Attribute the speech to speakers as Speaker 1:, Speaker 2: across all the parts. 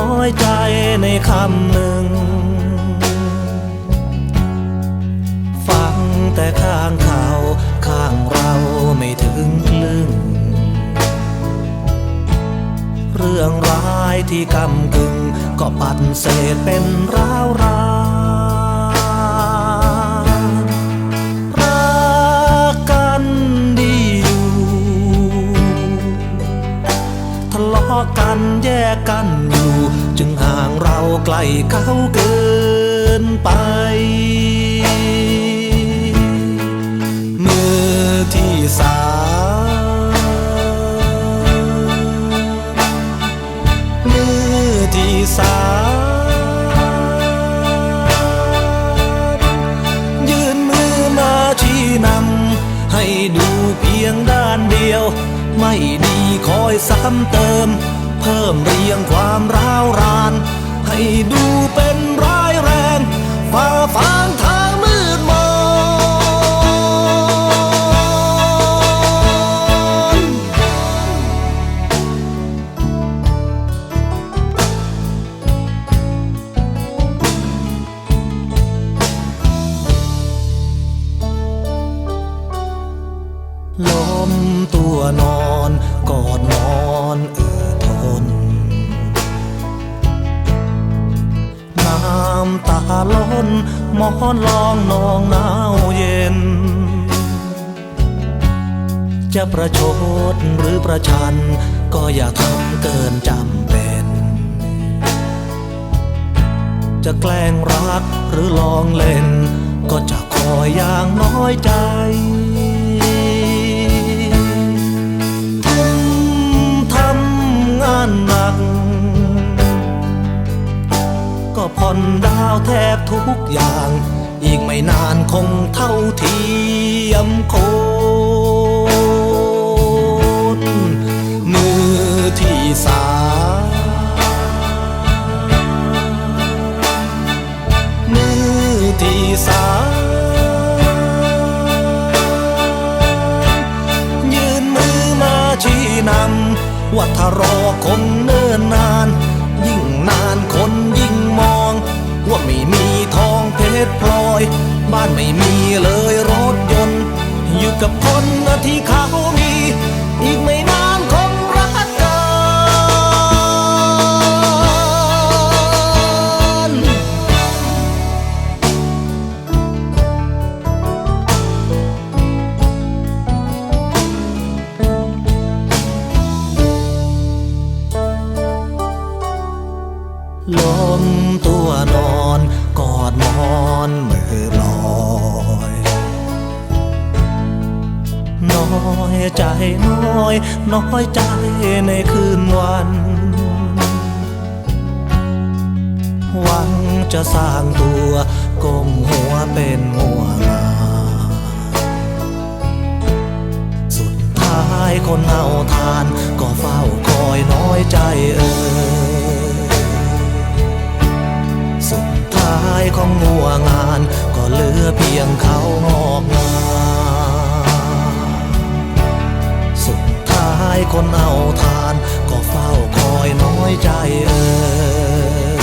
Speaker 1: น้อยใจในคำหนึ่ง ฟังแต่ข้างเขาข้างเราไม่ถึงกลึงเรื่องร้ายที่กำกึ่งก็ปัดเศษเป็นร้าวรา ห่างเราไกลเขาเกินไป มือที่สามมือที่สามยื่นมือมาชี้นำให้ดูเพียงด้านเดียว ไม่ดีคอยซ้ำเติม เพิ่มเรียงความร้าวราน ให้ดูเป็นร้ายแรงฝ่าฟางทางมืดมนล้มตัวนอนกอดหมอนเอือทนำตาล้นหมอนลองนองหนาวเย็น จะประชดหรือประชัน ก็อย่าทำเกินจำเป็น จะแกล้งรักหรือลองเล่น ก็จะคอยอย่างน้อยใจาวแทบทุกอย่าง อีกไม่นานคงเท่าเทียมโคนมือที่สามมือที่สามยืนมือมาชี้นำว่าถ้ารอคงเนิ่นนาน ยิ่งนานคน ไม่มีทองเพชรพลอย บ้านไม่มีเลยรถยนต์ อยู่กับคนที่เขามี อีกไม่นานคงรักกันล้มตัวนอน ดมอนมือลอยน้อยใจน้อย น้อยใจในคืนวัน หวังจะสร้างตัวก้มหัว คนเอาทาน ก็เฝ้าคอยน้อยใจเออ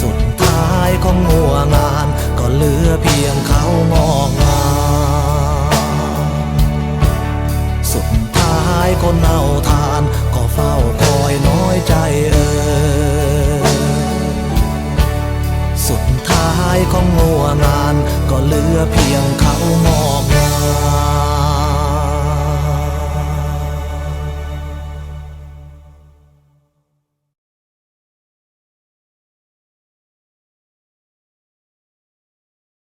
Speaker 1: สุดท้ายของงัวงาน ก็เหลือเพียงเขางอกงาสุดท้ายคนเอาทาน ก็เฝ้าคอยน้อยใจเออ สุดท้ายของงัวงาน ก็เหลือเพียงเขางอกงา